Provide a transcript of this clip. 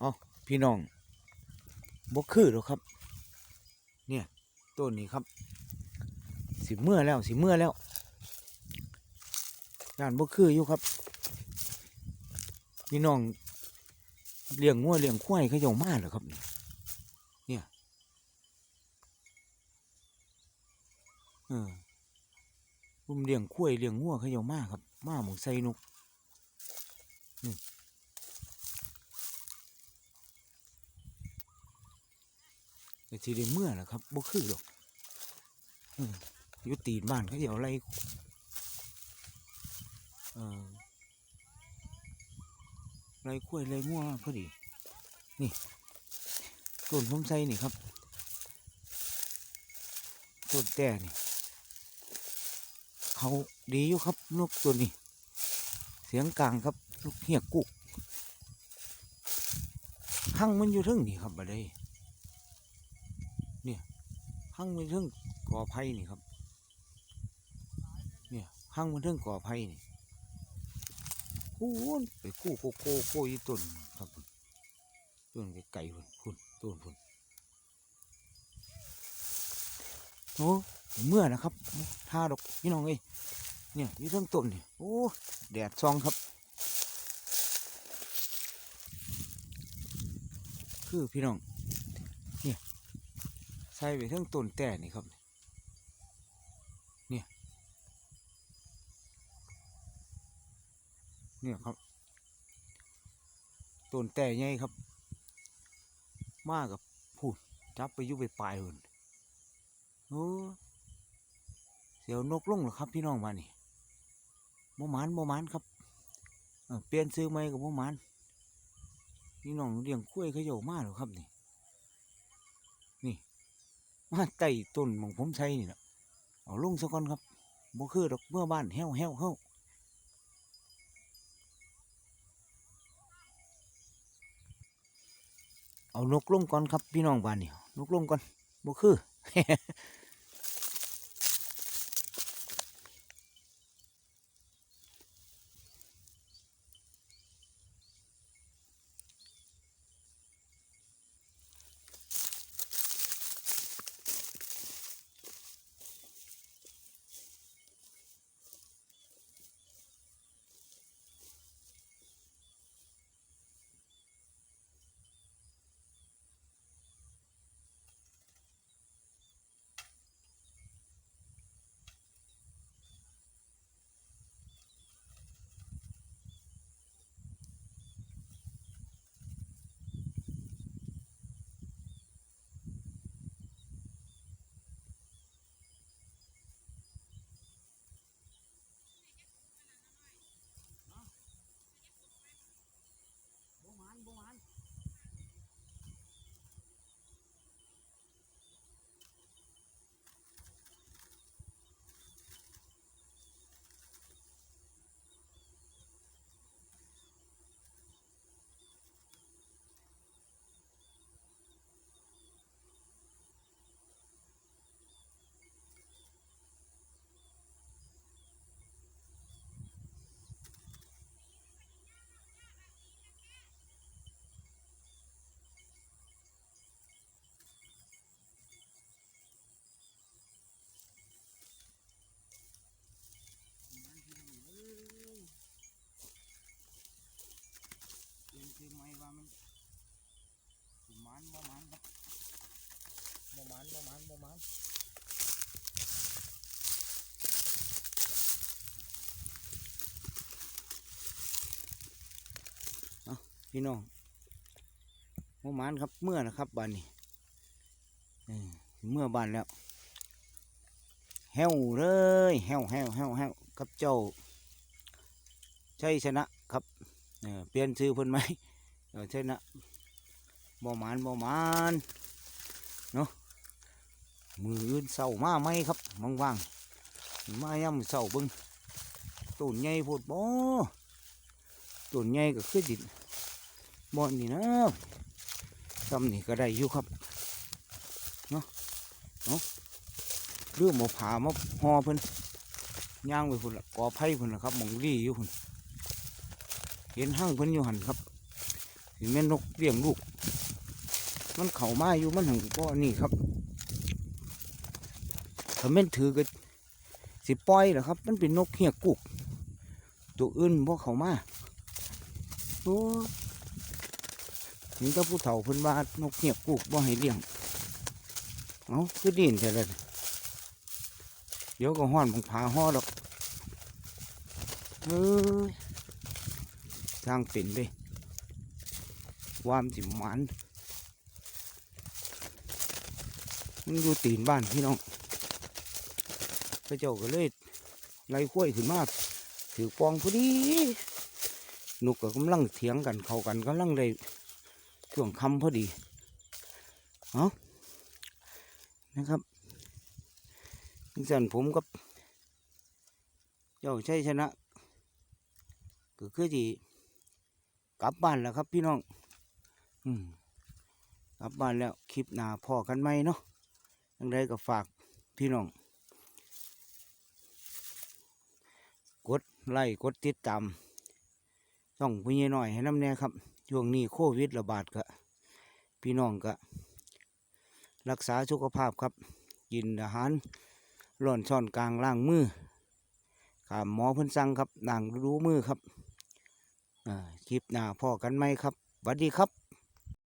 เอาพี่น้องบกคือหรอครับ เนี่ยต้นนี้ครับ สิเมื่อแล้วสิเมื่อแล้วด้านบกคืออยู่ครับ พี่น้องเลี้ยงงัวเลี้ยงควายเขาเยามาเหรอครับนี่เนี่ยเออผมเลี้ยงควายเลี้ยงงัวเขาเยามาครับ มาหมูใส่นก แต่ทีได้เมื่อนะครับบ่คือหรอกอยู่ตีนบ้านเขาเดี๋ยวอะไรเอ่อไรกล้วยไรงัวงพอดี นี่ต้นผมใส่นี่ครับต้นแต่นี่ เขาดีอยู่ครับนกตัวนี้ เสียงกลางครับนกเหียกกุกหั่งมันอยู่ทึงนี่ครับอะไรหั่งมันเรื่องก่อไผ่นี่ครับ เนี่ยหั่งมันเรื่องก่อไผ่นี่โอ้ไปกู้โกโก้โก้ยต้นครับต้นไก่พุ่นพุ่นต้นพุ่นโอ้เมื่อนะครับท่าดอกพี่น้องเอ้ยเนี่ยอยู่เรื่องต้นนี่โอ้แดดซองครับ คือพี่น้อง ใส่ไปทั้งต้นแต่นี่ครับ เนี่ย เนี่ยครับต้นแต่ใหญ่ครับ มากับพูดจับไปยุบไปปลายหุ่นโอ้เสียวนกลงหรอครับ พี่น้องมานี่โมมานโมมานครับเปลี่ยนซื้อไหมกับโมมานพี่น้องเลี้ยงกล้วยเขาเยมาเหรอครับนี่ มาไต่ต้นหมองผมใช่นี่แหละเอาลงซะก่อนครับบ่คือดอกเมื่อบ้านแห้วแห้วเฮาเอานกลงก่อนครับพี่น้องบ้านนี่นกลงก่อนบ่คือ พี่น้องบ่หมานครับเมื่อนะครับบ้านนี้เมื่อบ้านแล้วแห้วเลยแห้วแห้วแห้วแห้วกับเจ้าชัยชนะครับเปลี่ยนชื่อเพิ่นไหมใช่นะบ่มานบ่มานเนาะมืออื่นเศร้ามาไหมครับว่างๆมาย่ำเศร้าบิ่งต้นใหญ่พดบ่ต้นใหญ่ก็คือดิน บ่อนนี่นะทำนี่ก็ได้อยู่ครับเนาะเนาะเรื่องหมอผามาห่อเพิ่นย่างไปพุ่นละกอไผ่พุ่นละครับมองรีอยู่พุ่นเห็นห้างเพิ่นอยู่หันครับเห็นแม่นกเลี้ยงลูก มันเข่ามาอยู่มันหังก็นี่ครับถ้าแม่นถือก็สิปล่อยเหรอครับ มันเป็นนกเฮียกุกตัวอื่นบ่เข้ามาโอ้ นี่ก็ผู้เฒ่าเพิ่นว่านกเฮียบกุกบ่ให้เลี้ยงเอาคือดินใช่เลยเดี๋ยวก็ห้อนบังผาห่อดอกเฮ้ยสร้างเป็นเลยวามสิหมันมันอยู่ตีนบ้านพี่น้องพระเจ้าก็เลยไล่ข้วยขึ้นมาถือปองพอดีนกก็กำลังเถียงกันเข้ากันกำลังได้ ช่วงคำพอดีเอานะครับดังสันผมกับ เจ้าชัยชนะก็คือที่กลับบ้านแล้วครับพี่น้อง อืมกลับบ้านแล้วคลิปหน้าพ่อกันไหมเนาะยังไงก็ฝากพี่น้อง กดไลค์กดติดตามต้องพี่หน่อยให้น้ำแน่ครับ ช่วงนี้โควิดระบาดก็พี่น้องก็ รักษาสุขภาพครับ กินอาหารร่อนช้อนกลางล่างมือขามหมอเพิ่นสั่งครับนางรู้มือครับคลิปหน้าพ่อกันไหมครับสวัสดีครับ